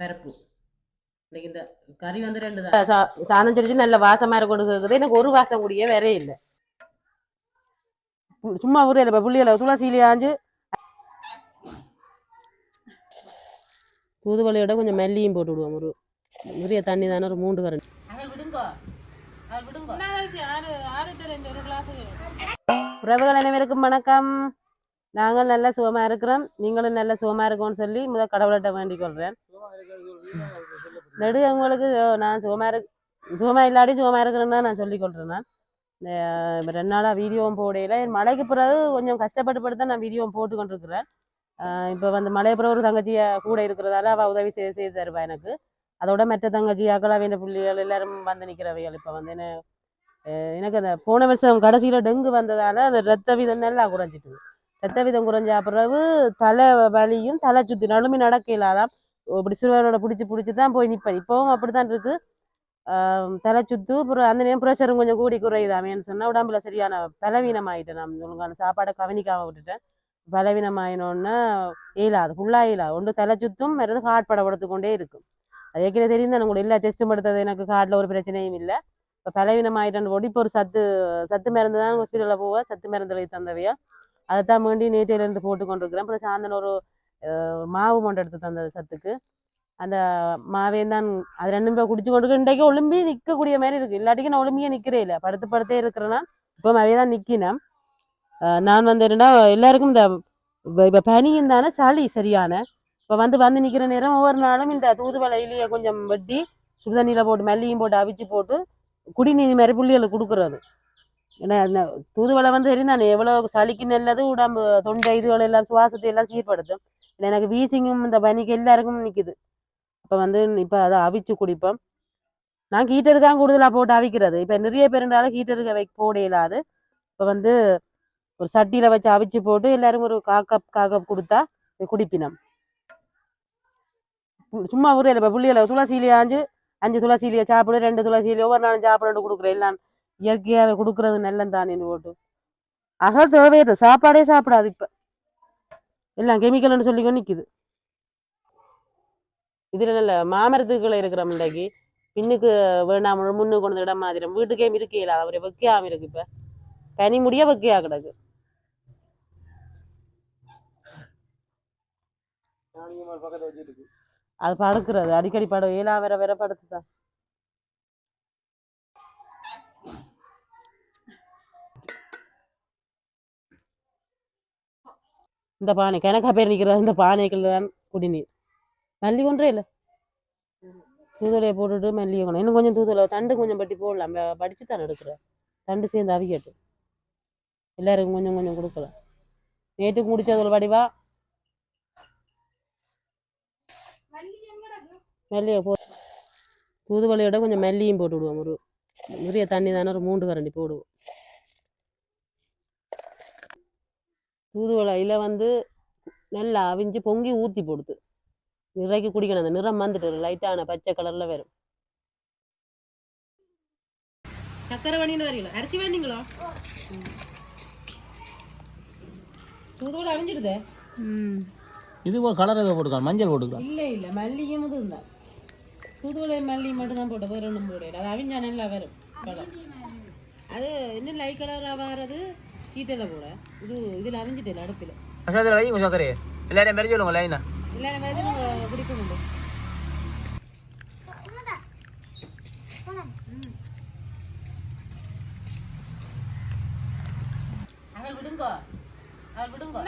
பருப்பு. இன்னைக்கு இந்த கறி வந்து ரெண்டு தான். சாதம் சொல்லிச்சு நல்ல வாசமா இருக்குது எனக்கு ஒரு வாசம் கூடிய வேற இல்லை. சும்மா ஊரே இல்லை புள்ளியில துளசியிலே ஆஞ்சு. தூதுவளையோட கொஞ்சம் மல்லியும் போட்டு விடுவோம். ஒரு நிறைய தண்ணி தானே ஒரு மூன்று வரணும் உறவுகள் அனைவருக்கும் வணக்கம். நாங்கள் நல்ல சுகமா இருக்கிறோம். நீங்களும் நல்ல சுகமா இருக்கோம்னு சொல்லி முதல் கடவுள்கிட்ட வேண்டிக் கொள்றேன். நடு நான் சுகமா இரு சுகமா இல்லாட்டி சுகமா இருக்கிறேன்னா தான் நான் சொல்லி கொள்றேன் நான் இந்த, ரெண்டு நாளா வீடியோவும் போடையில மழைக்கு பிறகு கொஞ்சம் கஷ்டப்பட்டு பட்டு தான் நான் வீடியோவும் போட்டு கொண்டிருக்கிறேன். இப்போ வந்து மழை பிறகு ஒரு தங்கச்சியை கூட இருக்கிறதால அவ உதவி செய்து செய்து தருவா எனக்கு. அதோட மற்ற தங்கச்சி அக்கலாவின புள்ளிகள் எல்லாரும் வந்து நிற்கிறவைகள் இப்போ வந்து என்ன எனக்கு அந்த போன வருஷம் கடைசியில டெங்கு வந்ததால அந்த ரத்த வீதம் நல்லா குறைஞ்சிட்டுது. ரத்த வீதம் குறைஞ்ச பிறகு தலை வலியும் தலை சுத்தி நடுமி நடக்க இல்லாதான் இப்படி சுவரோட பிடிச்சி பிடிச்சி தான் போய் நிற்பேன் இப்போவும் அப்படித்தான் இருக்கு தலை சுத்து அப்புறம் அந்த நேரம் ப்ரெஷரும் கொஞ்சம் கூடி குறையுதாமேன்னு சொன்னா உடம்புல சரியான பலவீனமாயிட்டேன் நான். ஒழுங்கான சாப்பாடை கவனிக்காம விட்டுட்டேன். பலவீனமாயினோன்னா இயலாது ஃபுல்லாக இயலாது ஒன்று தலை சுத்தும் மற்றது ஹார்ட் படப்படுத்து கொண்டே இருக்கும். அது ஏற்கனவே தெரியுது உங்களுக்கு எல்லா டெஸ்ட்டும் எடுத்தது எனக்கு ஹார்ட்டில் ஒரு பிரச்சனையும் இல்லை. இப்போ பலவீனம் ஆயிட்டேன்னு இப்போ ஒரு சத்து சத்து மருந்து தான் ஹாஸ்பிட்டலில் போவேன் சத்து மருந்து தந்தவையா. அதை தான் வேண்டி நேற்றையிலேருந்து போட்டு கொண்டிருக்கிறேன். அப்புறம் சாயந்தரம் ஒரு மாவு மொண்டை எடுத்து தந்தது சத்துக்கு. அந்த மாவையும் தான் அது ரெண்டும் போய் குடிச்சு கொண்டு இன்றைக்கு ஒளிம்பி நிற்கக்கூடிய மாதிரி இருக்கு. இல்லாட்டிக்கு நான் ஒளிம்பியே நிற்கிறே இல்லை. படுத்து படுத்தே இருக்கிறேன்னா இப்போ மாவே தான் நிற்கினேன் நான் வந்து என்னன்னா எல்லாருக்கும் இந்த இப்போ பனியும் தானே சளி சரியான. இப்போ வந்து வந்து நிற்கிற நேரம் ஒவ்வொரு நாளும் இந்த தூதுவளை இலையை கொஞ்சம் வெட்டி சுடுதண்ணியில் போட்டு மல்லியும் போட்டு அவிச்சு போட்டு குடிநீர் மாதிரி புள்ளிகளை கொடுக்குறது. ஏன்னா இந்த தூதுவளை வந்து தெரிந்தானே எவ்வளோ சளிக்கு நல்லது உடம்பு தொண்டை இதுகள் எல்லாம் சுவாசத்தை எல்லாம் சீர்படுத்தும். ஏன்னா எனக்கு வீசிங்கும் இந்த பனிக்கு எல்லாருக்கும் நிற்கிது அப்போ வந்து இப்போ அதை அவிச்சு குடிப்போம். நான் ஹீட்டருக்காக கூடுதலாக போட்டு அவிக்கிறது. இப்போ நிறைய பேருண்டால ஹீட்டருக்கு வை போட இல்லாது இப்போ வந்து ஒரு சட்டியில் வச்சு அவிச்சு போட்டு எல்லாரும் ஒரு காக்கப் காக்கப் கொடுத்தா குடிப்பினம். சும்மா ஊரே இல்லை இப்போ புள்ளியில் துளசியிலே ஆஞ்சு அஞ்சு துளசியிலையே சாப்பிடு ரெண்டு துளசியிலே ஒவ்வொரு நாளும் சாப்பிட கொடுக்குறேன். எல்லாம் இயற்கையாகவே கொடுக்கறது நல்லம் தானேன்னு போட்டு. அக தேவையில்லை சாப்பாடே சாப்பிடாது இப்போ. எல்லாம் கெமிக்கல்னு சொல்லி நிற்குது இதில் நல்ல மாமரத்துக்குள்ள இருக்கிற முண்டைக்கு பின்னுக்கு வேண்டாம் முன்னுக்கு கொண்டு இடம் மாதிரி வீட்டுக்கே இருக்கையில அவரை வைக்காம இருக்கு இப்போ. பனி முடிய வைக்கையா கிடக்கு. அது படுக்கிறது. அடிக்கடி படம் ஏலா வேற வேற படுத்துதான் இந்த பானை கணக்கா பேர் நிற்கிறது இந்த பானைக்குள்ள தான் குடிநீர். மல்லி ஒன்றே இல்லை? தூதுலையை போட்டுட்டு மல்லி கொண்டு இன்னும் கொஞ்சம் தூதுவளை தண்டு கொஞ்சம் பட்டி போடலாம். படித்து தான் எடுக்கிறேன் தண்டு சேர்ந்து அவிக்கட்டு எல்லாருக்கும் கொஞ்சம் கொஞ்சம் கொடுக்கலாம். நேற்றுக்கு முடிச்சது வடிவா? மல்லிகை போ தூதுவலையோட கொஞ்சம் மல்லியும் போட்டு விடுவோம். ஒரு நிறைய தண்ணி தானே ஒரு மூன்று கரண்டி போடுவோம். தூதுவளை இலை வந்து நல்லா அவிஞ்சு பொங்கி ஊற்றி போடுது. நிறைக்கு குடிக்கணும். அந்த நிறம் வந்துட்டு லைட்டான பச்சை கலர்ல வரும். சக்கரை வணின்னு வரீங்களா அரிசி வேணுங்களா? தூதுவளை அவிஞ்சிடுதே? இது ஒரு கலர் ஏதோ போட்டுக்கலாம் மஞ்சள் போட்டுக்கலாம் இல்லை இல்லை. மல்லியும் இதுவும் தான். தூதுவளை மல்லி மட்டும் தான் போட்டு வேற ஒன்றும் போட அது அவிஞ்சா நல்லா வரும். அது என்ன லைட் கலராக வர்றது ஹீட்டரில் போட இது இதில் அவிஞ்சிட்டு அடுப்பில் அதில் வைங்க சக்கரையே எல்லாரையும் மெரி சொல்லுங்க லைனா எல்லாரும் மாதிரி நம்ம குடிக்கணும் அவள் விடுங்கோ. அவள் விடுங்கோ.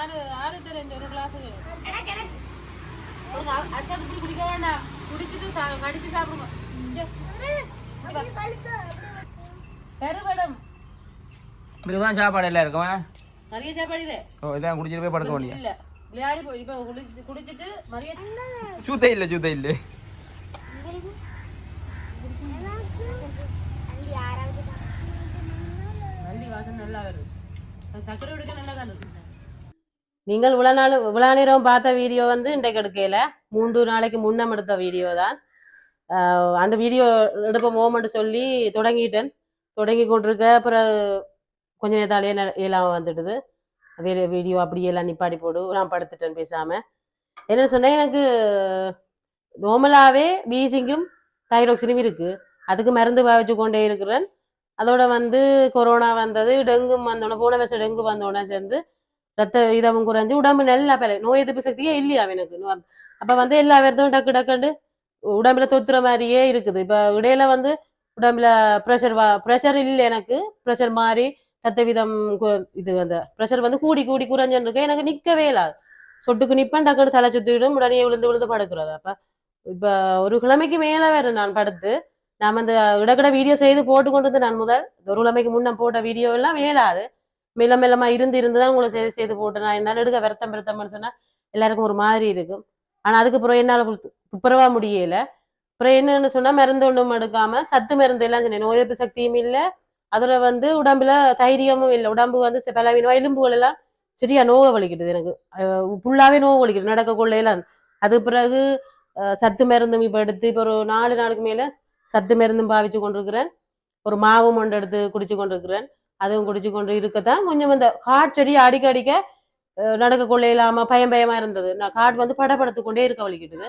ஆறு ஆறு தெரிஞ்ச ஒரு கிளாஸ் ஒரு அசாது இப்படி குடிக்க வேண்டாம். குடிச்சிட்டு சா கடிச்சு சாப்பிடுங்க. இதுதான் சாப்பாடு எல்லாம் இருக்குமா நிறைய சாப்பாடு இது. ஓ இதான் குடிச்சிட்டு போய் படுக்க வேண்டிய இல்ல விளையாடி போய் இப்போ குடிச்சு குடிச்சிட்டு மதிய சூத்தை இல்லை சூத்தை இல்லை. வாசம் நல்லா வருது. அது சக்கரை விடுக்க நல்லா தான் இருக்கு நீங்கள் இவ்வளோ நாள் இவ்வளோ நேரம் பார்த்த வீடியோ வந்து இன்றைக்கு எடுக்கையில் மூன்று நாளைக்கு முன்னம் எடுத்த வீடியோ தான். அந்த வீடியோ எடுப்ப மோமெண்ட் சொல்லி தொடங்கிட்டேன். தொடங்கி கொண்டிருக்க அப்புறம் கொஞ்ச நேரத்தாலே ந- எல்லாம் வந்துடுது. வேலை வீடியோ அப்படியே எல்லாம் நிப்பாடி போடு. நான் படுத்துட்டேன் பேசாமல் என்ன சொன்னேன்? எனக்கு நார்மலாகவே பீசிங்கும் தைரோக்சினும் இருக்கு. அதுக்கு மருந்து பாவிச்சு கொண்டே இருக்கிறேன். அதோட வந்து கொரோனா வந்தது டெங்கும் வந்தோடனே போன வருஷம் டெங்கு வந்தோடனே சேர்ந்து ரத்த இதமும் குறைஞ்சு உடம்பு நல்லா பல நோய் எதிர்ப்பு சக்தியே இல்லையா எனக்கு அப்போ வந்து எல்லா விரதமும் டக்கு டக்குண்டு உடம்புல தொத்துற மாதிரியே இருக்குது. இப்போ இடையில வந்து உடம்புல ப்ரெஷர் வா ப்ரெஷர் இல்லை எனக்கு. ப்ரெஷர் மாதிரி ரத்த விதம் இது அந்த ப்ரெஷர் வந்து கூடி கூடி குறைஞ்சுன்னு இருக்கு. எனக்கு நிற்கவே இல்லாது சொட்டுக்கு நிற்பேன் டக்குனு தலை சுத்திடும் உடனே விழுந்து விழுந்து படுக்கிறது. அப்ப இப்ப ஒரு கிழமைக்கு மேல வேற நான் படுத்து நாம அந்த இடக்கடை வீடியோ செய்து போட்டு கொண்டு வந்து நான் முதல் ஒரு கிழமைக்கு முன்ன போட்ட வீடியோ எல்லாம் மேலாது மெல்ல மெல்லமா இருந்து இருந்து தான் உங்களை செய்து செய்து போட்டு நான் என்னால எடுக்க வருத்தம் வருத்தம்னு சொன்னா எல்லாருக்கும் ஒரு மாதிரி இருக்கும். ஆனா அதுக்கப்புறம் என்னால துப்புரவா முடியல. அப்புறம் என்னன்னு சொன்னா மருந்து ஒன்றும் எடுக்காம சத்து மருந்து எல்லாம் சொன்னேன். நோய் எதிர்ப்பு சக்தியும் இல்லை அதுல வந்து உடம்புல தைரியமும் இல்லை. உடம்பு வந்து பலவீனமா எலும்புகள் எல்லாம் சரியா நோவை வலிக்கிடுது எனக்கு. ஃபுல்லாவே நோவு வலிக்குது. நடக்க கொள்ளையெல்லாம் அது. பிறகு சத்து மருந்தும் இப்ப எடுத்து இப்போ ஒரு நாலு நாளுக்கு மேல சத்து மருந்தும் பாவிச்சு கொண்டிருக்கிறேன். ஒரு மாவும் ஒன்று எடுத்து குடிச்சு கொண்டிருக்கிறேன். அதுவும் குடிச்சு கொண்டு இருக்கத்தான் கொஞ்சம் இந்த காட் செடி அடிக்க அடிக்க நடக்க கொள்ள இல்லாம பயம் பயமா இருந்தது. நான் காட் வந்து படப்படுத்து கொண்டே இருக்க வலிக்கிட்டுது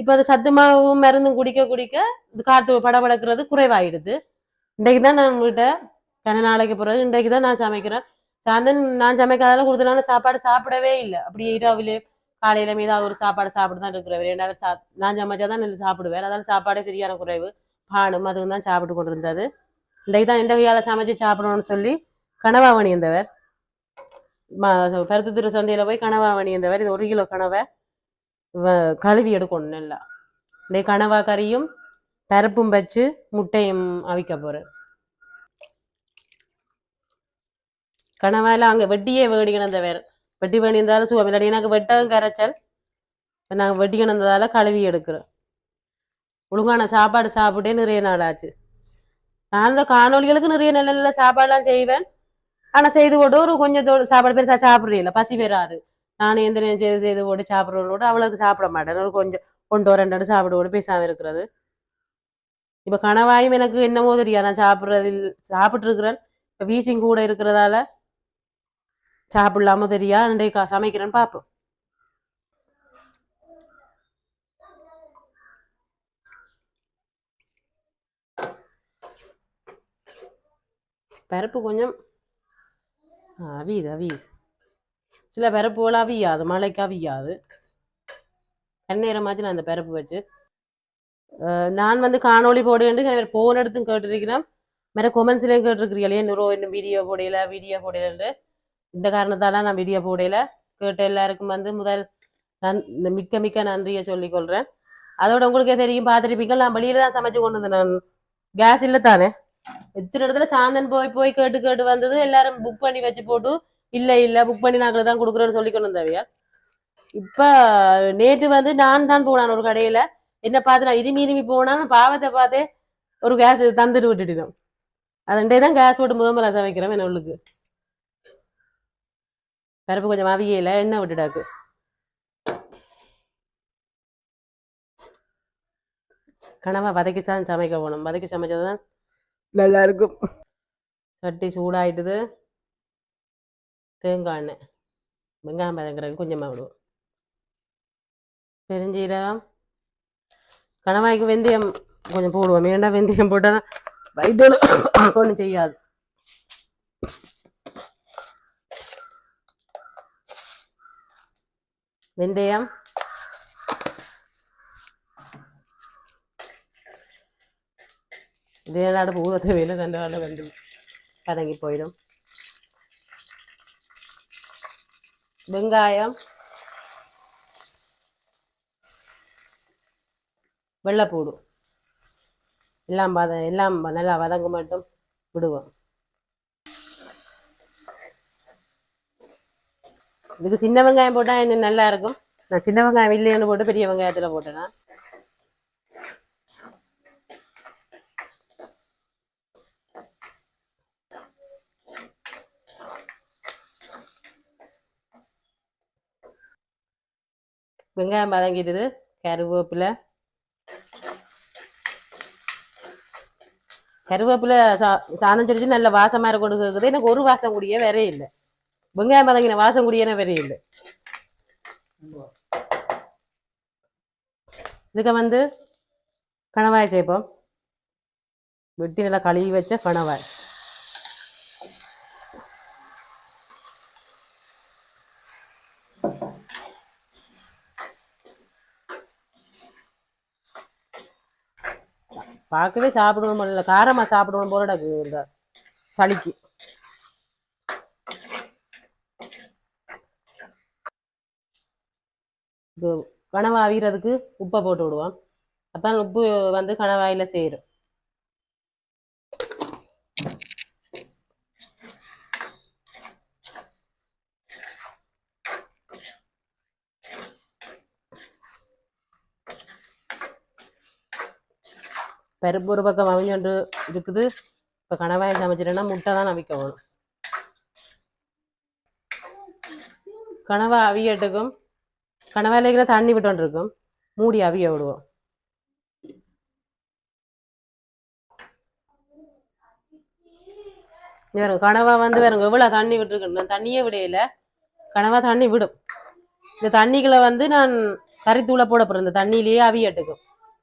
இப்போ அது சத்து மாவும் மருந்தும் குடிக்க குடிக்க இது காத்து படபடக்கிறது குறைவாயிடுது. இன்றைக்கு தான் நான் உங்கள்கிட்ட கன நாளைக்கு பிறகு இன்றைக்கு தான் நான் சமைக்கிறேன். சாயந்தரம் நான் சமைக்காதால கொடுத்தனால சாப்பாடு சாப்பிடவே இல்லை. அப்படியே இரவுலே காலையில மீதாவது ஒரு சாப்பாடு சாப்பிட்டு தான் இருக்கிறவர் ரெண்டாவது சா நான் சமைச்சா தான் நெல் சாப்பிடுவேன். அதனால சாப்பாடே சரியான குறைவு. பானும் அதுவும் தான் சாப்பிட்டு கொண்டு இருந்தது இன்றைக்கு தான் இந்த கையால் சமைச்சு சாப்பிடணும்னு சொல்லி கனவாவணி இருந்தவர் பருத்துத்துறை சந்தையில் போய் கனவாவணி இருந்தவர் இது ஒரு கிலோ கனவை வ- கழுவி எடுக்கணும் நல்லா. இன்றைக்கு கனவா கறியும் பருப்பும் வச்சு முட்டையும் அவிக்க போகிறேன் கனவால அங்கே வெட்டியே வேடிக்கணும் இந்த வேறு வெட்டி வேண்டியிருந்தாலும் சுகம் இல்லாட்டி எனக்கு வெட்டவும் கரைச்சல். நாங்கள் வெட்டிக்கணுன்றதால கழுவி எடுக்கிறோம் ஒழுங்கான சாப்பாடு சாப்பிட்டே நிறைய நாள் ஆச்சு. நான் இந்த காணொலிகளுக்கு நிறைய நல்ல நல்ல சாப்பாடுலாம் செய்வேன். ஆனால் செய்து போட்டு ஒரு கொஞ்சத்தோடு சாப்பாடு பெருசாக சாப்பிட்றீங்கள பசி பெறாது நானும் எந்த செய்து செய்து போட்டு சாப்பிட்றோட அவ்வளோக்கு சாப்பிட மாட்டேன். ஒரு கொஞ்சம் கொண்டு ரெண்டு சாப்பிட கூட பேசாமல் இருக்கிறது. இப்போ கணவாயும் எனக்கு என்னமோ தெரியாது. நான் சாப்பிட்றது சாப்பிட்ருக்கிறேன் இப்போ வீசிங் கூட இருக்கிறதால சாப்பிடலாமோ தெரியா? இன்றைக்கு சமைக்கிறேன்னு பார்ப்போம். பருப்பு கொஞ்சம் அவியுது அவியுது. சில பருப்புகள் அவியாது மழைக்கு அவியாது. கண்ணேரமாச்சு நான் அந்த பருப்பு வச்சு நான் வந்து காணொளி போடுவேன் போன் எடுத்தும் கேட்டிருக்கிறேன். மேலே கொமெண்ட்ஸ்லேயும் கேட்டிருக்கிறீங்களே நூறு இன்னும் வீடியோ போடையில வீடியோ போடையிலன்ட்டு இந்த காரணத்தால நான் வீடியோ போடையில கேட்ட எல்லாருக்கும் வந்து முதல் நன் மிக்க மிக்க நன்றியை சொல்லிக் கொள்றேன் அதோட உங்களுக்கே தெரியும் பார்த்துருப்பீங்க. நான் வெளியில தான் சமைச்சு கொண்டு வந்தேன் நான். கேஸ் இல்லை தானே? எத்தனை இடத்துல சாந்தன் போய் போய் கேட்டு கேட்டு வந்தது. எல்லாரும் புக் பண்ணி வச்சு போட்டு இல்லை இல்லை புக் பண்ணி நாங்கள் தான் கொடுக்குறோன்னு சொல்லி கொண்டு வந்தவையா இப்போ நேற்று வந்து நான் தான் போனான் ஒரு கடையில். என்ன பார்த்து நான் இருமி இருமி போனான் பாவத்தை பார்த்து ஒரு கேஸ் தந்துட்டு விட்டுட்டோம் அதண்டே தான் கேஸ் போட்டு முதல் முதல்ல சமைக்கிறேன் என்ன உள்ளுக்கு. பருப்பு கொஞ்சம் அவியல எண்ணெய் விட்டுடாக்கு. கனவா வதக்கி தான் சமைக்க போகணும். வதக்கி சமைச்சது தான் நல்லா இருக்கும் சட்டி சூடாயிட்டுது. தேங்காய் எண்ணெய். வெங்காயம் வதங்குறதுக்கு கொஞ்சமாக விடுவோம். பெருஞ்சீரகம். கணவாய்க்கு வெந்தயம் கொஞ்சம் போடுவோம் ஏன்டா வெந்தயம் போட்டால் தான் வயிற்று ஒன்றும் செய்யாது வெந்தயம் இதே நாடு பூதத்தை வேலை தண்டால வந்து கதங்கி போயிடும் வெள்ளைப்பூடு எல்லாம் பத எல்லாம் நல்லா வதங்க மட்டும் விடுவோம். இதுக்கு சின்ன வெங்காயம் போட்டால் இன்னும் நல்லா இருக்கும்? நான் சின்ன வெங்காயம் இல்லைன்னு போட்டு பெரிய வெங்காயத்தில் போட்டேன்னா வெங்காயம் வதங்கிடுது. கருவேப்பிலை கருவேப்பில சா சாதம் செடிச்சு நல்ல வாசமா இருக்கணும் இருக்குது எனக்கு ஒரு வாசம் கூடிய வேற இல்லை. வெங்காயம் பதங்கின வாசம் கூடியன வேற இல்லை. இதுக்கு வந்து கணவாய் சேர்ப்போம். வெட்டி நல்லா கழுவி வச்ச கணவாய். பார்க்கவே சாப்பிடணும் இல்லை. காரமாக சாப்பிடணும் போல எனக்கு இந்த சளிக்கு. கனவா அவியறதுக்கு உப்பை போட்டு விடுவோம் அப்போ உப்பு வந்து கணவாயில் சேரும். பருப்பு ஒரு பக்கம் அவிஞ்சோண்டு இருக்குது. இப்போ கணவாயை சமைச்சிட்டேன்னா முட்டை தான் அவிக்க வேணும் கனவா அவியட்டுக்கும் கணவாயில் இருக்கிற தண்ணி விட்டோண்டு இருக்கும் மூடி அவிய விடுவோம். வேறு கனவா வந்து வேற எவ்வளோ தண்ணி விட்டுருக்கு நான் தண்ணியே விடையில. கனவா தண்ணி விடும். இந்த தண்ணிகளை வந்து நான் கறித்தூளை போட போகிறேன் இந்த தண்ணியிலேயே அவியட்டுக்கும்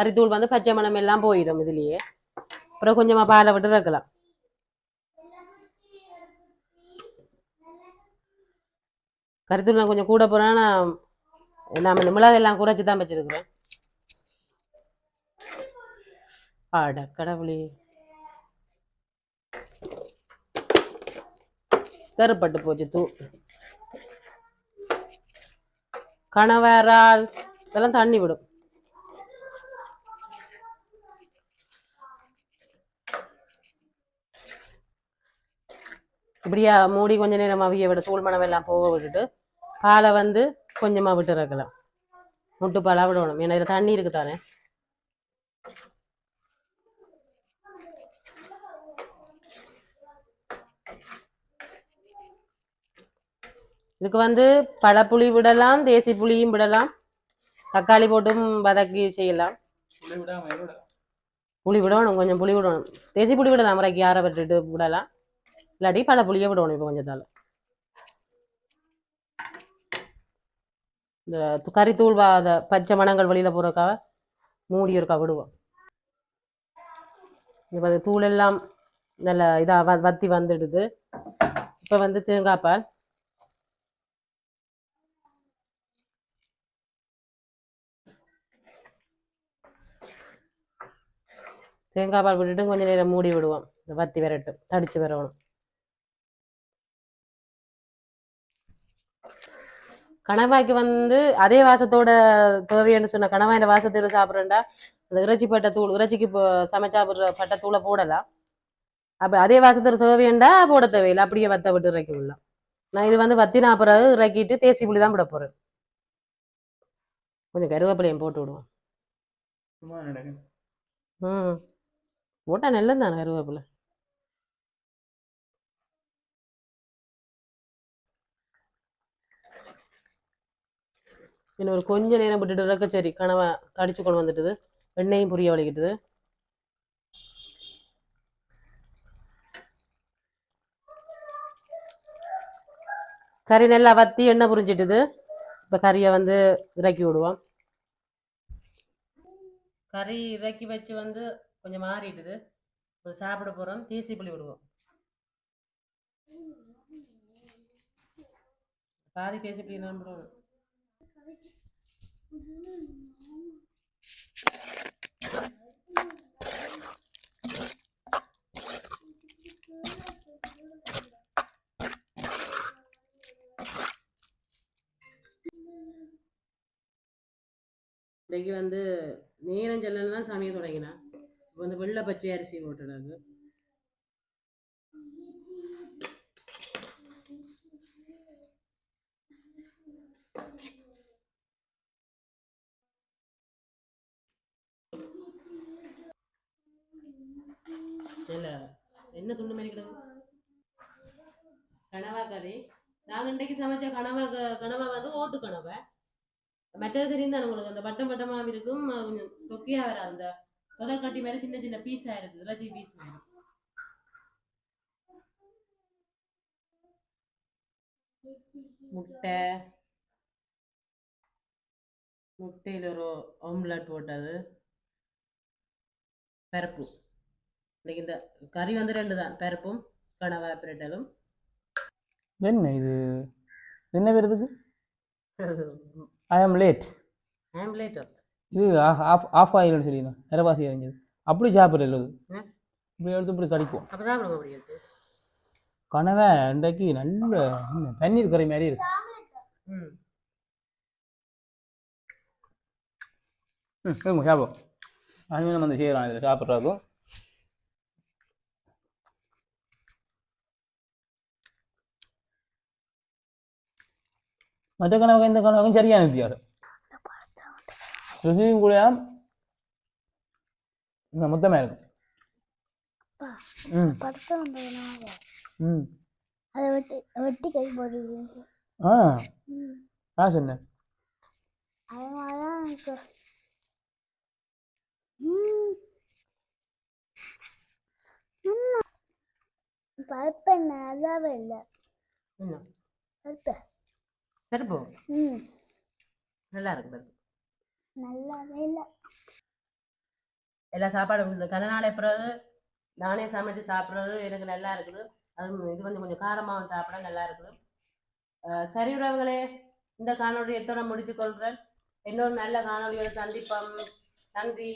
கறித்தூள் வந்து பச்சை மணம் எல்லாம் போயிடும் இதுலயே. அப்புறம் கொஞ்சமா பாலை விட்டு இறக்கலாம். கறித்தூள் நான் கொஞ்சம் கூட போறேன். நான் இந்த மிளகு எல்லாம் குறைச்சி தான் வச்சிருக்கிறேன் ஆட கடவுளே. சிதறப்பட்டு போச்சு தூ. கணவரால் இதெல்லாம் தண்ணி விடும். இப்படியா மூடி கொஞ்ச நேரம் அவிய விட தூள் எல்லாம் போக விட்டுட்டு பாலை வந்து கொஞ்சமாக விட்டு இறக்கலாம். முட்டு பாலாக விடணும். ஏன்னா இதில் தண்ணி இருக்கு தானே. இதுக்கு வந்து பழப்புளி விடலாம் தேசி புளியும் விடலாம் தக்காளி போட்டும் வதக்கி செய்யலாம். புளி விடணும் கொஞ்சம் புளி விடணும். தேசி புளி விடலாம் முறைக்கு ஆற விட்டுட்டு விடலாம். இல்லாட்டி பல புளியை விடணும் இப்போ கொஞ்சத்தால் இந்த கறித்தூள் வா அந்த பச்சை மணங்கள் வெளியில் போகிறக்காக மூடி இருக்கா விடுவோம். இப்போ அந்த தூள் எல்லாம் நல்ல இதாக வ வத்தி வந்துடுது. இப்போ வந்து தேங்காய் பால். தேங்காய் பால் விட்டுட்டு கொஞ்சம் நேரம் மூடி விடுவோம். இந்த வத்தி விரட்டும் தடிச்சு வரணும். கணவாய்க்கு வந்து அதே வாசத்தோட தேவைன்னு சொன்ன கணவாயின் வாசத்தோட சாப்பிட்றேன்டா. அந்த இறைச்சி பட்டை தூள் இறைச்சிக்கு இப்போ சமைச்சா போடுற பட்டை தூளை போடலாம் அப்போ அதே வாசத்தோட தேவையண்டா போட தேவையில்லை. அப்படியே வத்த விட்டு இறக்கி விடலாம். நான் இது வந்து வத்தினா பிறகு இறக்கிட்டு தேசி புளி தான் விட போகிறேன் கொஞ்சம் கருவேப்பிலையும் போட்டு விடுவோம். ம். போட்டால் நல்லது தானே கருவேப்பிலை? இன்னும் ஒரு கொஞ்சம் நேரம் விட்டுட்டு இருக்க சரி கனவை கடிச்சு கொண்டு வந்துட்டுது. எண்ணெயும் புரிய வலிக்கிட்டுது. கறி நல்லா வத்தி எண்ணெய் புரிஞ்சிட்டுது. இப்போ கறியை வந்து இறக்கி விடுவோம். கறி இறக்கி வச்சு வந்து கொஞ்சம் மாறிட்டுது. இப்போ சாப்பிட போகிறோம் தீசி புளி விடுவோம். பாதி தேசி புளி தான் விடுவோம் இன்னைக்கு வந்து நேரம் செல்லலாம் சமைக்க தொடங்கினா இப்போ வந்து வெள்ளை பச்சை அரிசி போட்டுடாது இல்ல என்ன துண்டு மாதிரி கிடக்கு கனவா கறி நாங்கள் இன்றைக்கு சமைச்ச கனவா கனவா வந்து ஓட்டு கனவை. மற்றது தெரியும் உங்களுக்கு? அந்த பட்டம் பட்டமாக இருக்கும். கொஞ்சம் தொக்கியா வர அந்த தொகை கட்டி மாதிரி சின்ன சின்ன பீஸா இருக்குது. இறைச்சி பீஸ் மாதிரி. முட்டை. முட்டையில் ஒரு ஆம்லெட் போட்டது. பருப்பு. இன்னைக்கு இந்த கறி வந்து ரெண்டு தான். பருப்பும் கனவா பிரட்டலும். என்ன இது? என்ன பேர் இதுக்கு? ஐ ஆம் லேட் ஆம்லேட்டோ இது ஆஃப் ஆஃப் ஆயில்னு சொல்லிடணும் நிறவாசி அறிஞ்சது அப்படி சாப்பிட்றது இது. ம். இப்படி எடுத்து இப்படி கடிக்கும் கனவை இன்றைக்கு நல்ல பன்னீர் கறி மாதிரி இருக்கு. ம். சாப்பிடும் நம்ம வந்து செய்யலாம் இதில் சாப்பிட்றதும் மற்ற கனவுக்கும் இந்த கனவுக்கும் சரியான வித்தியாசம் ருசியும் கூட இந்த மொத்தமாக இருக்கும் ம் அதை வெட்டி வெட்டி கை போடுது ஆ நான் சொன்னேன் அதனால தான் எனக்கு பருப்பு நல்லாவே இல்லை பருப்பு பருப்பு ம். நல்லா இருக்கு பருப்பு நல்லாவே இல்லை. எல்லா சாப்பாடும் கன நாளை பிறகு நானே சமைச்சு சாப்பிட்றது எனக்கு நல்லா இருக்குது. அது இது வந்து கொஞ்சம் காரமாகவும் சாப்பிட நல்லா இருக்குது. சரி உறவுகளே இந்த காணொளி எத்தனை முடித்துக் கொள்கிறேன். இன்னொரு நல்ல காணொளியோட சந்திப்போம். நன்றி.